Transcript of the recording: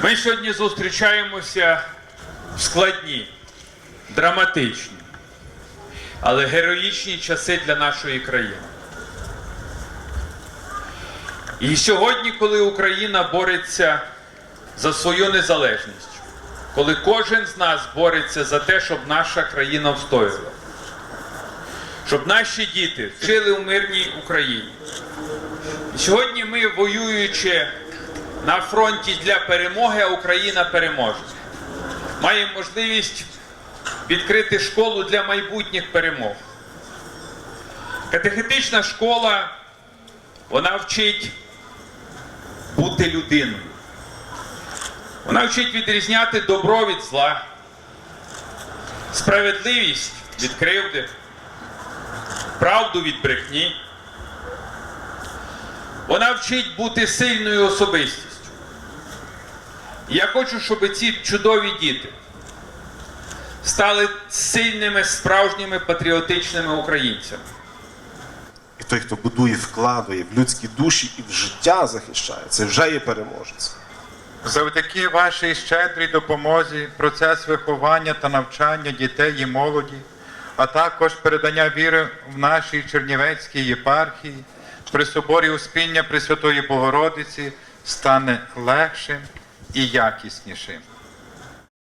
Ми сьогодні зустрічаємося складні, драматичні, але героїчні часи для нашої країни. І сьогодні, коли Україна бореться за свою незалежність, коли кожен з нас бореться за те, щоб наша країна встояла, щоб наші діти жили у мирній Україні. І сьогодні ми, воюючи на фронті для перемоги, Україна переможе. Маємо можливість відкрити школу для майбутніх перемог. Катехетична школа, вона вчить бути людиною. Вона вчить відрізняти добро від зла, справедливість від кривди, правду від брехні. Вона вчить бути сильною особистістю. Я хочу, щоб ці чудові діти стали сильними справжніми патріотичними українцями. І той, хто будує, вкладує в людські душі і в життя захищає, це вже є переможець. Завдяки вашій щедрій допомозі процес виховання та навчання дітей і молоді, а також передання віри в нашій Чернівецькій єпархії при соборі Успіння Пресвятої Богородиці стане легшим і якіснішим.